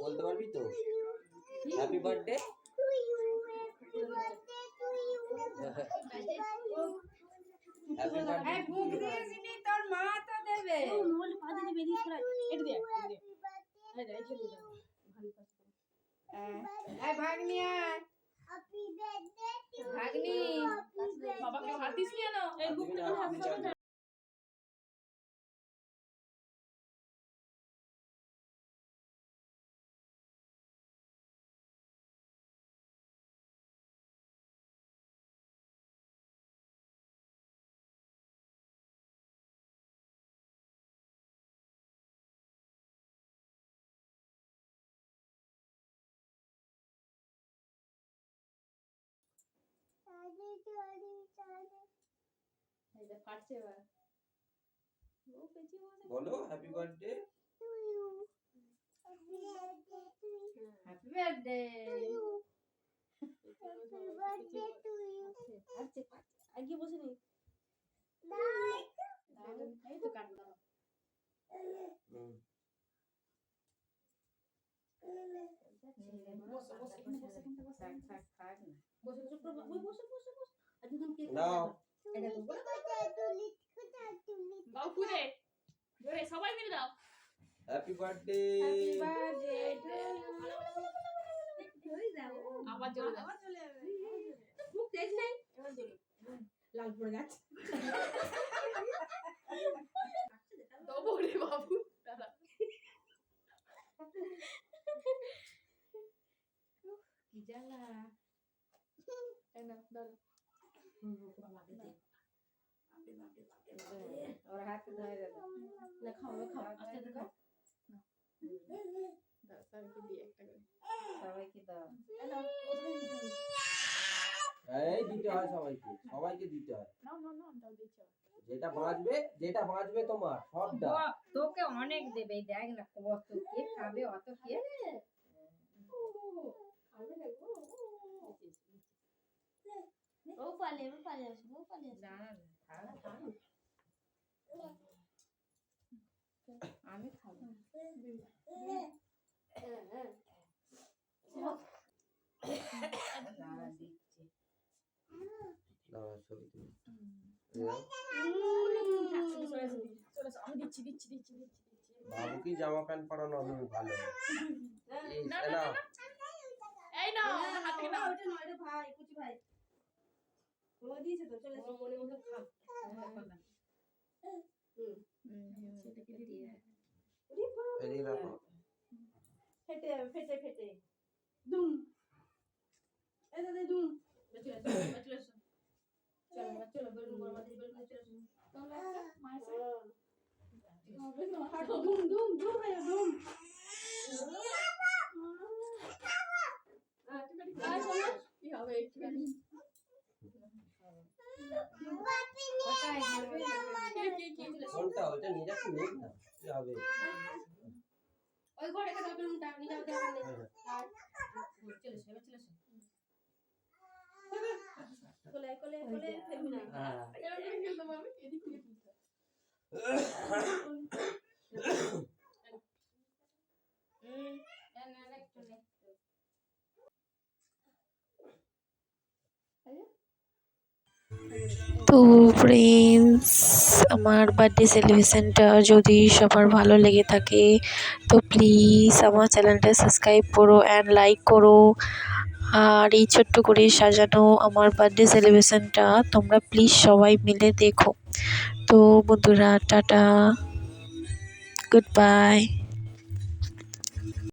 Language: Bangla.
বলতে পারবি তো হ্যাপি বার্থডে হ্যাপি বার্থডে বুক দিয়েছিনি তোর মা তো দেবে মোবাইল পাতে দিয়ে বেরিয়ে ছড়া এটা দে এটা দে এই দে এই দে ভালো কাজ করে এই ভাগনি আয় ভাগনি বাবাকে হাতিস কেন এই বুকটা হাতিস কেন না ফাটছে এবার। ও পেঁচিয়ে বসে হ্যাপি বার্থডে হ্যাপি বার্থডে ফাটছে আচ্ছা আগে বসে নেই? এই তো কাট দাও বসো বসো এখানে বসো এখানে বসো থাক থাক থাক না বসে বসে পুরো ওই বসে বসে বসে আর দুজন কে নাও এটা তো বাউ কুদে জোরে সবাই মিলে দাও। হ্যাপি বার্থডে হ্যাপি বার্থডে আবার জোরে দাও আবার চলে যাবে। মুখ তেজ নাই। এবার জোরে লাল পড়ে রে বাবু দাদা। কি জ্বালা এই না দাদা ওর হাতে ধরে দেবে না খাও না খাও আস্তে আস্তে খাও দাও সবাইকে দিয়ে একটা করে সবাইকে দাও এই নাও, ওখানে দিতে হবে। এই দিতে হয় সবাইকে সবাইকে দিতে হয় নাও নাও নাও দাও দিচ্ছি আবার। যেটা বাঁচবে যেটা বাঁচবে তোমার সবটা ও- তোকে অনেক দেবে এই দেখ না কত কে খাবে অত কে খাবে না গো। ও পালে ও পালে আসবে ও পালে আসবে জানা না খাওয়া আমি খাব। আমি দিচ্ছি দিচ্ছি দিচ্ছি দিচ্ছি দিচ্ছি জামা প্যান্ট পরানো ভালো না। এই নাও আমার হাত নাও। ওটা নয় এটা ভাই কুচি ভাই। ও দিয়েছে তো চলে আমার মনে মতো খাও। সেটাকে দিয়ে এদিকে রাখো। ফেটে ফেটে ফেটে। দুম। এই দাদা দুম। চলে চলো বেলুন গরম আছে বেলুন চলে মায়ের সাথে? দুম দুম দুম ভাই দুম। কোনটা ওইটা নিয়ে যাচ্ছি নেই না কি ওই ঘরে রেখে বেলুনটা নিয়ে যাও দেখা নেই। চলে এসো চলে এসো কোলে কোলে কোলে ফেলবি না হ্যাঁ এদিক থেকে তুলতে হবে। হুম না না একটু নে তো ফ্রেন্ডস আমার বার্থডে সেলিব্রেশনটা যদি সবার ভালো লেগে থাকে, তো প্লিজ আমার চ্যানেলটা সাবস্ক্রাইব করো অ্যান্ড লাইক করো। আর এই ছোট্ট করে সাজানো আমার বার্থডে সেলিব্রেশনটা তোমরা প্লিজ সবাই মিলে দেখো। তো বন্ধুরা, টাটা। Good bye